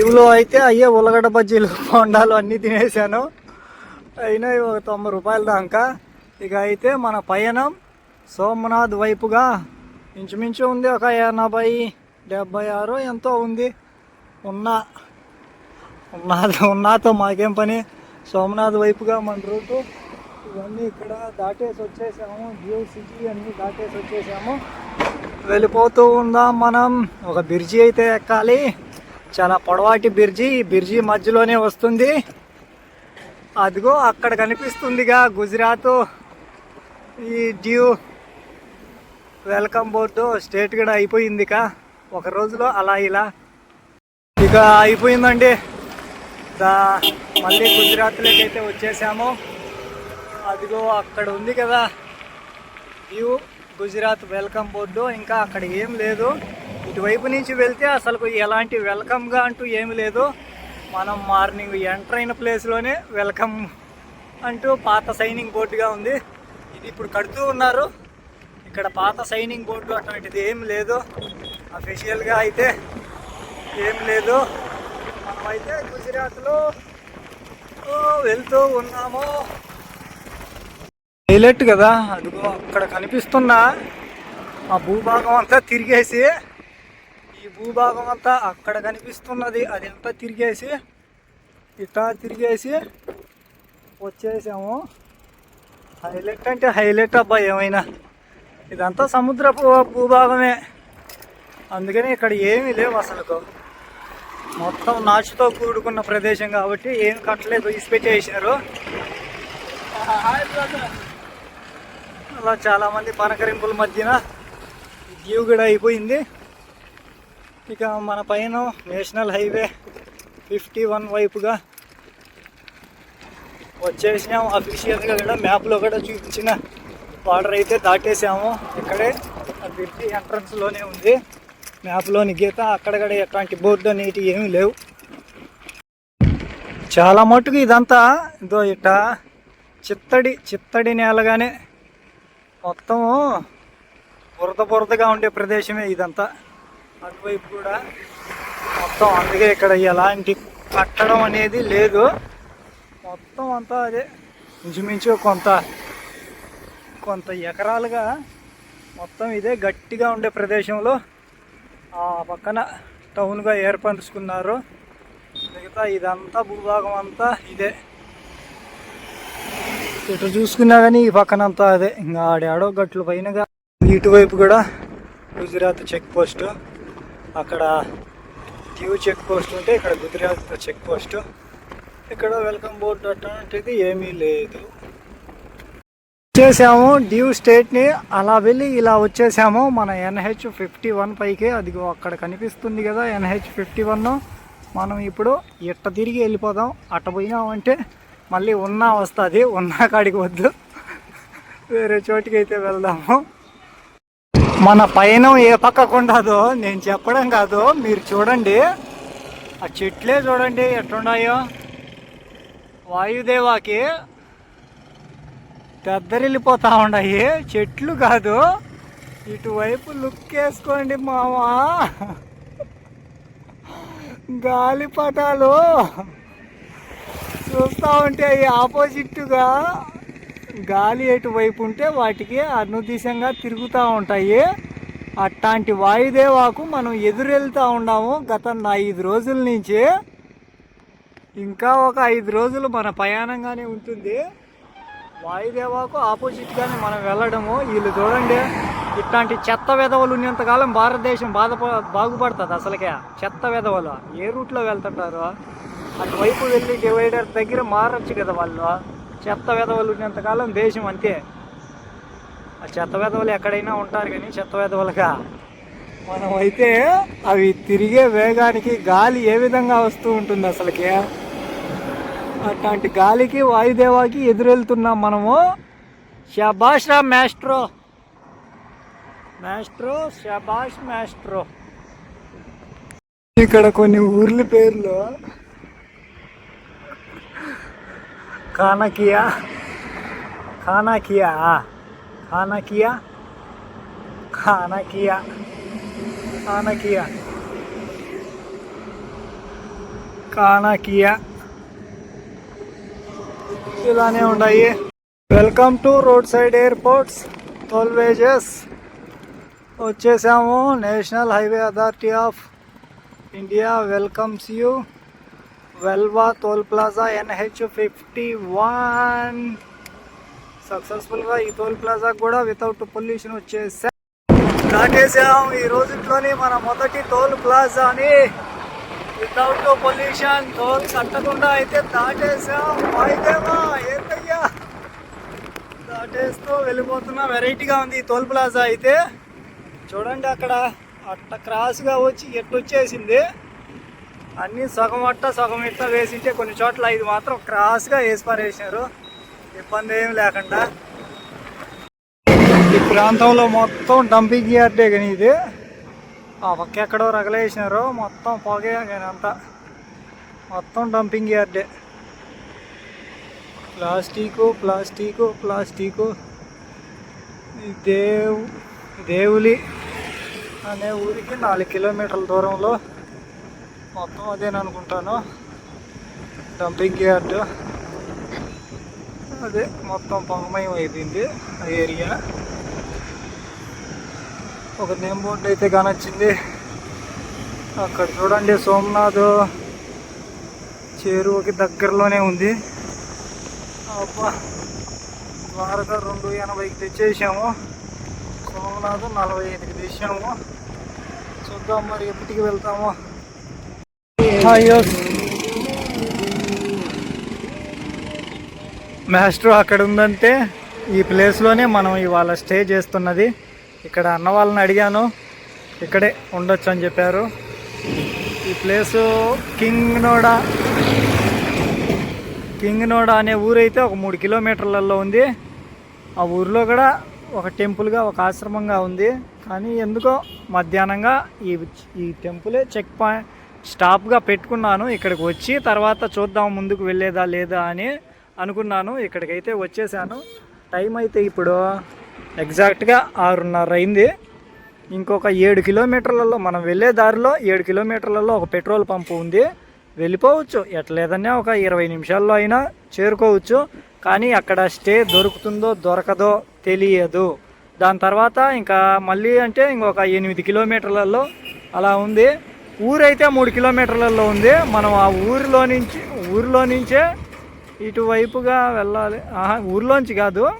ఇవిలో అయితే అయ్యే ఉల్లగడ్డ బజ్జీలు బొండాలు అన్నీ తినేసాను. అయినా ఒక తొంభై రూపాయల దాకా. ఇక అయితే మన పయనం సోమనాథ్ వైపుగా ఇంచుమించు ఉంది. ఒక ఎనభై డెబ్బై ఆరు ఎంతో ఉంది. ఉన్న ఉన్నా ఉన్నాతో మాకేం పని. సోమనాథ్ వైపుగా మన రూటు. ఇవన్నీ ఇక్కడ దాటేసి వచ్చేసాము. డ్యూ సిటీ అన్నీ దాటేసి వచ్చేసాము. వెళ్ళిపోతూ ఉందాం మనం. ఒక బ్రిడ్జి అయితే ఎక్కాలి. చాలా పొడవాటి బ్రిడ్జి ఈ బ్రిడ్జి మధ్యలోనే వస్తుంది. అదిగో అక్కడ కనిపిస్తుందిగా గుజరాత్. ఈ డ్యూ వెల్కమ్ బోర్డు స్టేట్ కూడా అయిపోయింది ఇక ఒక రోజులో అలా ఇలా. ఇక అయిపోయిందండి. దా మళ్ళీ గుజరాత్లోకి అయితే వచ్చేసాము. అదిగో అక్కడ ఉంది కదా. View Gujarat welcome board. ఇంకా అక్కడ ఏం లేదు. ఇటువైపు నుంచి వెళ్తే అసలు ఎలాంటి వెల్కమ్గా అంటూ ఏమి లేదు. మనం మార్నింగ్ ఎంటర్ అయిన ప్లేస్లోనే వెల్కమ్ అంటూ పాత సైనింగ్ బోర్డుగా ఉంది. ఇది ఇప్పుడు కడుతూ ఉన్నారు. ఇక్కడ పాత సైనింగ్ బోర్డు అటువంటిది ఏం లేదు. అఫీషియల్గా అయితే ఏం లేదు. మనమైతే గుజరాత్లో వెళ్తూ ఉన్నాము. హైలైట్ కదా. అదిగో అక్కడ కనిపిస్తున్న ఆ భూభాగం అంతా తిరిగేసి భూభాగం అంతా అక్కడ కనిపిస్తున్నది. అది అంతా తిరిగేసి ఇట్లా తిరిగేసి వచ్చేసాము. హైలైట్ అంటే హైలైట్ అబ్బా ఏమైనా. ఇదంతా సముద్రపు భూభాగమే. అందుకని ఇక్కడ ఏమీ లేవు అసలు మొత్తం నాచుతో కూడుకున్న ప్రదేశం కాబట్టి ఏం కట్టలేదు ఇసిపెట్టేసారు అలా చాలామంది పనకరింపుల మధ్యన వ్యూ కూడా అయిపోయింది. ఇక మన పైన నేషనల్ హైవే ఫిఫ్టీ వన్ వైపుగా వచ్చేసినాం. అఫీషియల్గా కూడా మ్యాప్లో కూడా చూపించిన బార్డర్ అయితే దాటేసాము. ఇక్కడే ఆ బ్రిడ్జి ఎంట్రన్స్లోనే ఉంది. మ్యాప్లోని గీత అక్కడక్కడ ఎట్లాంటి బోర్డు నీటి ఏమీ లేవు. చాలా మటుకు ఇదంతా ఇదో ఇట్ట చిత్తడి చిత్తడి నేలగానే మొత్తము బురద బురదగా ఉండే ప్రదేశమే ఇదంతా. అటువైపు కూడా మొత్తం అందుకే ఇక్కడ ఎలాంటి కట్టడం అనేది లేదు. మొత్తం అంతా అదే ఇంచుమించు కొంత కొంత ఎకరాలుగా మొత్తం ఇదే గట్టిగా ఉండే ప్రదేశంలో ఆ పక్కన టౌన్గా ఏర్పరచుకున్నారు మిగతా ఇదంతా భూభాగం అంతా ఇదే. ఇటు చూసుకున్నా కానీ ఈ పక్కనంతా అదే. ఇంకా ఆడాడో గట్లు పైనగా ఇటువైపు కూడా గుజరాత్ చెక్ పోస్టు. అక్కడ డ్యూ చెక్ పోస్ట్ ఉంటే ఇక్కడ గుజరాత్ చెక్ పోస్ట్. ఇక్కడ వెల్కమ్ బోర్డు అటువంటిది ఏమీ లేదు. వచ్చేసాము డ్యూ స్టేట్ని అలా వెళ్ళి ఇలా వచ్చేసాము. మన ఎన్హెచ్ ఫిఫ్టీ వన్ పైకి అది అక్కడ కనిపిస్తుంది కదా ఎన్హెచ్ ఫిఫ్టీ వన్. మనం ఇప్పుడు ఇట్ట తిరిగి వెళ్ళిపోదాం. అట్ట పోయినామంటే మళ్ళీ ఉన్నా వస్తుంది. ఉన్నా కాడికి వద్దు. వేరే చోటికి అయితే వెళ్దాము. మన పయనం ఏ పక్కకు ఉండదో నేను చెప్పడం కాదు. మీరు చూడండి. ఆ చెట్లే చూడండి ఎట్లున్నాయో. వాయుదేవాకి పెద్దరిల్లిపోతా ఉన్నాయి. చెట్లు కాదు. ఇటువైపు లుక్ వేసుకోండి మావా. గాలిపటాలు. చూస్తూ ఉంటే ఆపోజిట్గా గాలి ఎటువైపు ఉంటే వాటికి అనుదిశంగా తిరుగుతూ ఉంటాయి. అట్లాంటి వాయుదేవాకు మనం ఎదురెళ్తూ ఉన్నాము గత ఐదు రోజుల నుంచి. ఇంకా ఒక ఐదు రోజులు మన ప్రయాణంగానే ఉంటుంది. వాయుదేవాకు ఆపోజిట్గానే మనం వెళ్ళడము. వీళ్ళు చూడండి ఇట్లాంటి చెత్త విధవలు ఉన్నంతకాలం భారతదేశం బాధ బాగుపడుతుంది అసలుకే. చెత్త విధవలు ఏ రూట్లో వెళ్తుంటారు? అటువైపు వెళ్ళి డివైడర్ దగ్గర మారచ్చు కదా వాళ్ళు. చెత్త వెధవలు ఉన్నంతకాలం దేశం అంతే. ఆ చెత్త వెధవలు ఎక్కడైనా ఉంటారు కానీ చెత్త వెధవలుగా మనం అయితే అవి తిరిగే వేగానికి గాలి ఏ విధంగా వస్తూ ఉంటుంది అసలుకి? అట్లాంటి గాలికి వాయుదేవాకి ఎదురెళ్తున్నాం మనము. షబాష్ రా మ్యాస్ట్రో మ్యాస్ట్రో షబాష్ మాస్ట్రో. ఇక్కడ కొన్ని ఊర్ల పేర్లు కానకియా కానకియా కానకియా కానకియా కానకియా కానాకియా ఇలానే ఉన్నాయి welcome to road side airports toll wages వచ్చేసాము national highway authority of India welcomes you Velva toll plaza NH fifty one. సక్సెస్ఫుల్గా ఈ టోల్ ప్లాజా కూడా వితౌట్ పొల్యూషన్ వచ్చేసా దాటేసాం ఈ రోజుట్లోని మన మొదటి టోల్ ప్లాజాని వితౌట్ పొల్యూషన్. టోల్ కట్టకుండా అయితే దాటేసాం అయితేమా ఏంటయ్యా? దాటేస్తూ వెళ్ళిపోతున్నా వెరైటీగా ఉంది ఈ టోల్ ప్లాజా అయితే. చూడండి అక్కడ అట్ట క్రాస్గా వచ్చి ఎట్టొచ్చేసింది. అన్నీ సగం అట్ట సగం ఇట్ట వేసింటే కొన్ని చోట్ల ఇది మాత్రం క్రాస్గా వేసి పారేసినారు. ఇబ్బంది ఏం లేకుండా. ఈ ప్రాంతంలో మొత్తం డంపింగ్ యార్డే కానీ ఇది. ఆ పక్క ఎక్కడో రగలేసినారు. మొత్తం పొగే కానీ అంతా. మొత్తం డంపింగ్ యార్డే. Plastic plastic plastic. దేవు దేవులి అనే ఊరికి నాలుగు కిలోమీటర్ల దూరంలో మొత్తం అదేననుకుంటాను డంపింగ్ యార్డ్ అదే మొత్తం పొంగమయం అయిపోయింది ఆ ఏరియా ఒక నేమ్ బోర్డు అయితే కానొచ్చింది. అక్కడ చూడండి సోమనాథ్ చెరువుకి దగ్గరలోనే ఉంది. అబ్బా! ద్వారకా రెండు ఎనభైకి తెచ్చేసాము. సోమనాథ్ నలభై ఐదుకి తెచ్చాము. చూద్దాం మరి ఎప్పటికి వెళ్తామో. అయ్యో మాస్టర్ అక్కడ ఉందంటే ఈ ప్లేస్లోనే మనం ఇవాళ స్టే చేస్తున్నది. ఇక్కడ అన్న వాళ్ళని అడిగాను. ఇక్కడే ఉండొచ్చు అని చెప్పారు. ఈ ప్లేసు కింగ్ నోడా కింగ్ నోడా అనే ఊరైతే ఒక మూడు కిలోమీటర్లలో ఉంది. ఆ ఊరిలో కూడా ఒక టెంపుల్గా ఒక ఆశ్రమంగా ఉంది. కానీ ఎందుకో మధ్యాహ్నంగా ఈ ఈ టెంపులే చెక్ పాయింట్ స్టాప్గా పెట్టుకున్నాను ఇక్కడికి వచ్చి తర్వాత చూద్దాం ముందుకు వెళ్ళేదా లేదా అని అనుకున్నాను ఇక్కడికైతే వచ్చేసాను. టైం అయితే ఇప్పుడు ఎగ్జాక్ట్గా ఆరున్నర అయింది. ఇంకొక ఏడు కిలోమీటర్లలో మనం వెళ్ళే దారిలో ఏడు కిలోమీటర్లలో ఒక పెట్రోల్ పంపు ఉంది. వెళ్ళిపోవచ్చు ఎట్లేదన్నా ఒక ఇరవై నిమిషాల్లో అయినా చేరుకోవచ్చు కానీ అక్కడ స్టే దొరుకుతుందో దొరకదో తెలియదు. దాని తర్వాత ఇంకా మళ్ళీ అంటే ఇంకొక ఎనిమిది కిలోమీటర్లలో అలా ఉంది. ఊరైతే మూడు కిలోమీటర్లలో ఉంది. మనం ఆ ఊరిలో నుంచి ఊరిలో నుంచే ఇటువైపుగా వెళ్ళాలి. ఆహా ఊర్లోంచి కాదు.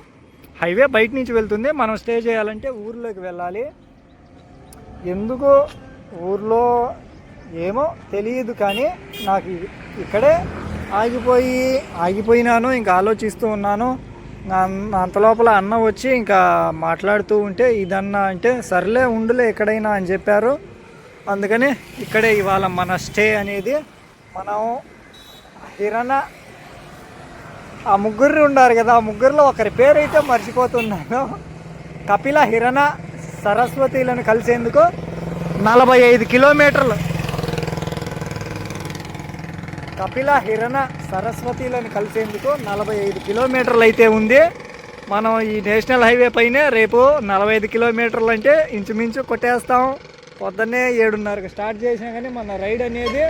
హైవే బయట నుంచి వెళ్తుంది. మనం స్టే చేయాలంటే ఊర్లోకి వెళ్ళాలి. ఎందుకు ఊర్లో ఏమో తెలియదు కానీ నాకు ఇక్కడే ఆగిపోయి ఆగిపోయినాను. ఇంకా ఆలోచిస్తూ ఉన్నాను. నా- అంతలోపల అన్న వచ్చి ఇంకా మాట్లాడుతూ ఉంటే ఇదన్నా అంటే సర్లే ఉండులే ఎక్కడైనా అని చెప్పారు. అందుకని ఇక్కడే ఇవాళ మన స్టే అనేది మనం హిరణ ఆ ముగ్గురు ఉన్నారు కదా ఆ ముగ్గురులో ఒకరి పేరు అయితే మర్చిపోతున్నాను. కపిల హిరణ సరస్వతిలను కలిసేందుకు నలభై ఐదు కిలోమీటర్లు. కపిల హిరణ సరస్వతిలను కలిసేందుకు నలభై ఐదు కిలోమీటర్లు అయితే ఉంది. మనం ఈ నేషనల్ హైవే పైనే రేపు నలభై ఐదు కిలోమీటర్లు అంటే ఇంచుమించు కొట్టేస్తాం. పొద్దున్నే ఏడున్నరకు స్టార్ట్ చేసినా కానీ మన రైడ్ అనేది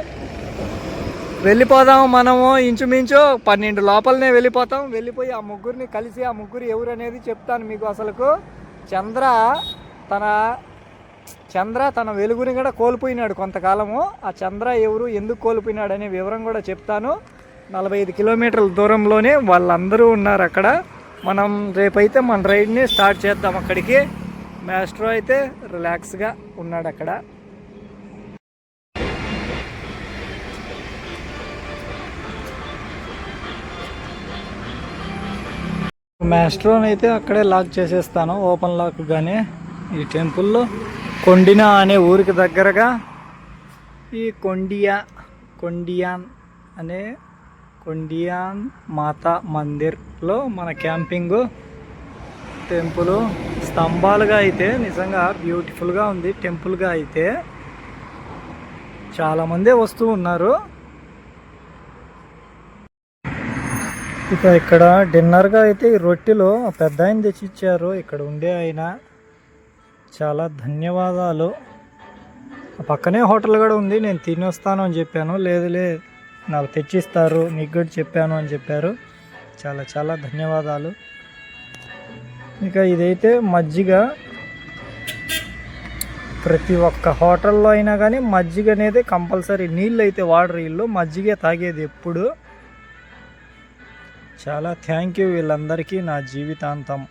వెళ్ళిపోదాం మనము ఇంచుమించు పన్నెండు లోపలనే వెళ్ళిపోతాం. వెళ్ళిపోయి ఆ ముగ్గురిని కలిసి ఆ ముగ్గురు ఎవరు అనేది చెప్తాను మీకు అసలుకు. చంద్ర తన చంద్ర తన వెలుగుని కూడా కోల్పోయినాడు కొంతకాలము. ఆ చంద్ర ఎవరు ఎందుకు కోల్పోయినాడు అనే వివరం కూడా చెప్తాను. నలభై ఐదు కిలోమీటర్ల దూరంలోనే వాళ్ళందరూ ఉన్నారు అక్కడ. మనం రేపైతే మన రైడ్ని స్టార్ట్ చేద్దాం అక్కడికి. మాస్ట్రో అయితే రిలాక్స్గా ఉన్నాడు అక్కడ. మాస్ట్రోని అయితే అక్కడే లాక్ చేసేస్తాను ఓపెన్ లాక్ కానీ ఈ టెంపుల్లో కొండిన అనే ఊరికి దగ్గరగా ఈ కొండియా కొండియాన్ అనే కొండియాన్ మాతా మందిర్లో మన క్యాంపింగ్ టెంపుల్ స్తంభాలుగా అయితే నిజంగా బ్యూటిఫుల్గా ఉంది టెంపుల్గా అయితే. చాలామందే వస్తూ ఉన్నారు. ఇక ఇక్కడ డిన్నర్గా అయితే ఈ రొట్టెలు పెద్ద ఆయన తెచ్చి ఇచ్చారు ఇక్కడ ఉండే ఆయన. చాలా ధన్యవాదాలు. పక్కనే హోటల్ కూడా ఉంది. నేను తిని వస్తాను అని చెప్పాను. లేదులే నాకు తెచ్చిస్తారు. నీకు కూడా చెప్పాను అని చెప్పారు. చాలా చాలా ధన్యవాదాలు. ఇక ఇదైతే మజ్జిగ. ప్రతి ఒక్క హోటల్లో అయినా కానీ మజ్జిగ అనేది కంపల్సరీ నీళ్ళు అయితే వాడరు వీళ్ళు. మజ్జిగే తాగేది ఎప్పుడు. చాలా థ్యాంక్ యూ వీళ్ళందరికీ నా జీవితాంతం.